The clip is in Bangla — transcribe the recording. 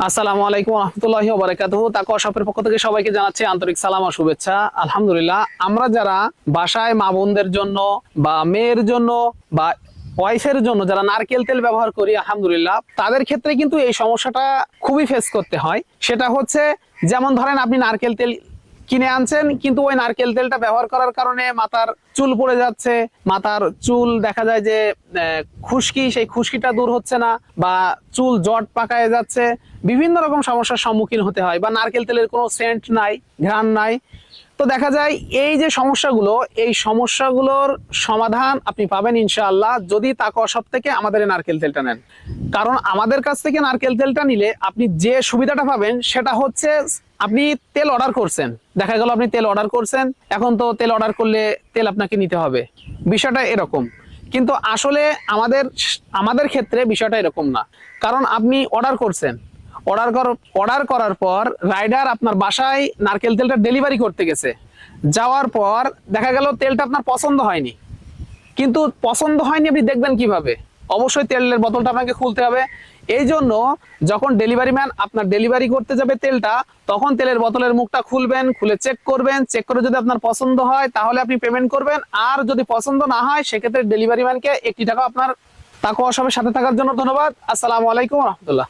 আসসালামু আলাইকুম রহমতুল্লাহ ওবারাকাতুহ তাকওয়া শপের পক্ষ থেকে সবাইকে জানাচ্ছি আন্তরিক সালাম ও শুভেচ্ছা। আলহামদুলিল্লাহ, আমরা যারা বাসায় মা বোনদের জন্য বা মেয়ের জন্য বা ওয়াইফের জন্য যারা নারকেল তেল ব্যবহার করি, আলহামদুলিল্লাহ, তাদের ক্ষেত্রে কিন্তু এই সমস্যাটা খুবই ফেস করতে হয়। সেটা হচ্ছে, যেমন ধরেন আপনি নারকেল তেল কিনে আনছেন, কিন্তু ওই নারকেল তেলটা ব্যবহার করার কারণে মাথার চুল পড়ে যাচ্ছে, মাথার চুল দেখা যায় যে খুশকি, সেই খুশকিটা দূর হচ্ছে না, বা চুল জট পাকায় যাচ্ছে, বিভিন্ন রকম সমস্যার সম্মুখীন হতে হয়, বা নারকেল তেলের কোনো সেন্ট নাই, ঘ্রাণ নাই। তো দেখা যায়, এই যে সমস্যাগুলো, এই সমস্যাগুলোর সমাধান আপনি পাবেন ইনশাআল্লাহ, যদি তাকওয়া সব থেকে আমাদের নারকেল তেলটা নেন। কারণ আমাদের কাছ থেকে নারকেল তেলটা নিলে আপনি যে সুবিধাটা পাবেন, সেটা হচ্ছে আপনি তেল অর্ডার করছেন। দেখা গেল আপনি তেল অর্ডার করছেন। এখন তো তেল অর্ডার করলে তেল আপনাকে নিতে হবে। বিষয়টা এরকম। কিন্তু আসলে আমাদের আমাদের ক্ষেত্রে বিষয়টা এরকম না। কারণ আপনি অর্ডার করছেন। অর্ডার কর অর্ডার করার পর রাইডার আপনার বাসায় নারকেল তেলটা ডেলিভারি করতে গেছে। যাওয়ার পর দেখা গেল তেলটা আপনার পছন্দ হয়নি। কিন্তু পছন্দ হয়নি আপনি দেখবেন কীভাবে? অবশ্যই তেলের বোতলটা আপনাকে খুলতে হবে। এই জন্য যখন ডেলিভারি ম্যান আপনার ডেলিভারি করতে যাবে তেলটা, তখন তেলের বোতলের মুখটা খুলবেন, খুলে চেক করবেন। চেক করে যদি আপনার পছন্দ হয়, তাহলে আপনি পেমেন্ট করবেন। আর যদি পছন্দ না হয়, সেক্ষেত্রে ডেলিভারি ম্যানকে একটি টাকা আপনার তাকে অসবের সাথে থাকার জন্য ধন্যবাদ। আসসালামু আলাইকুম রহমতুল্লাহ।